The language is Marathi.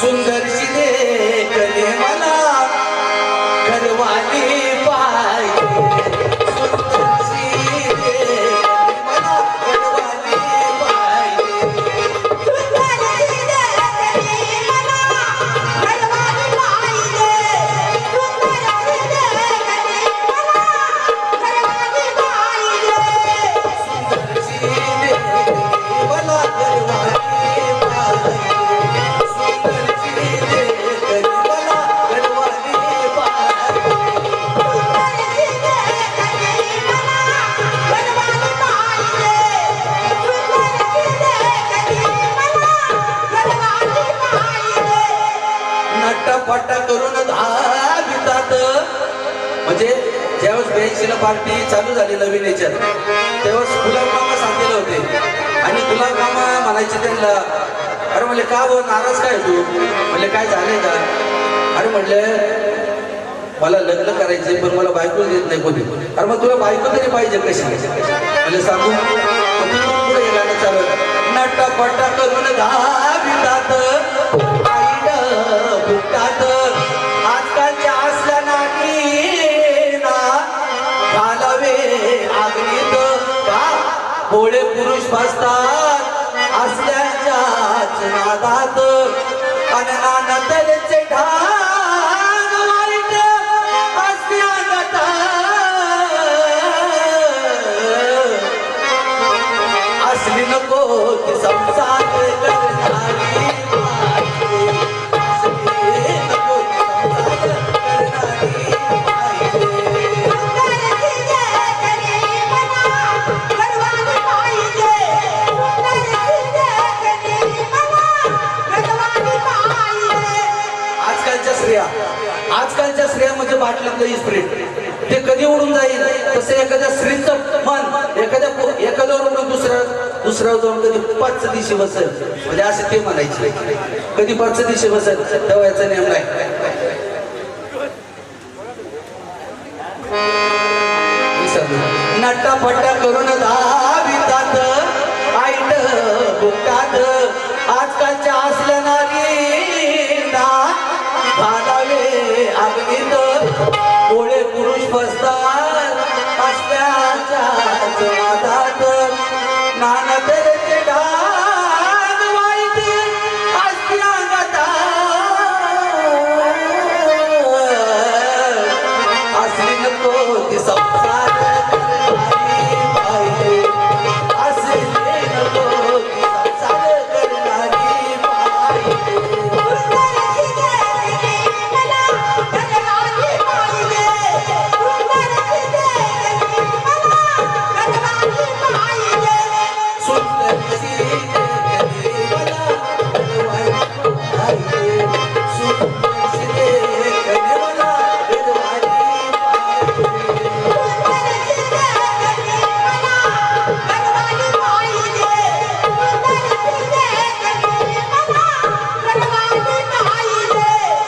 सुंदरशी देखने मला. घरवाली पा पाटा करून घेतात म्हणजे ज्यावेळेस बेहशील पार्टी चालू झाली नवीन याच्यात त्यावेळेस गुलाब मामा सांगितले होते. आणि गुलाब मामा म्हणायचे त्यांना अरे म्हणले का व नाराज काय तू? म्हणले काय झाले का? अरे म्हणले मला लग्न करायचे पण मला बायको देत नाही कोणी. अरे मग तुला बायको तरी पाहिजे कशी? म्हणजे सांगून पुढे गाणं चालू नटा पटा करून दहा भोळे असल्याच्याच नादात अननानतरचे ढाल वाईट असल्यागत. असली नको ती संसार स्त्रिया. आजकालच्या स्त्रिया म्हणजे बाटल्यातलं स्प्रिट ते कधी उडून जाईल? तसं एखाद्या स्त्रीचं मन एखाद्या पो- एखाद्यावर उडून दुसऱ्या दुसऱ्यावर जाऊन कधी पाच दिवशी बसेल? म्हणजे असं ते म्हणायचे. कधी पाच दिवशी बसेल? तेव्हा याचा नेम नाही. विसरलो. नटापट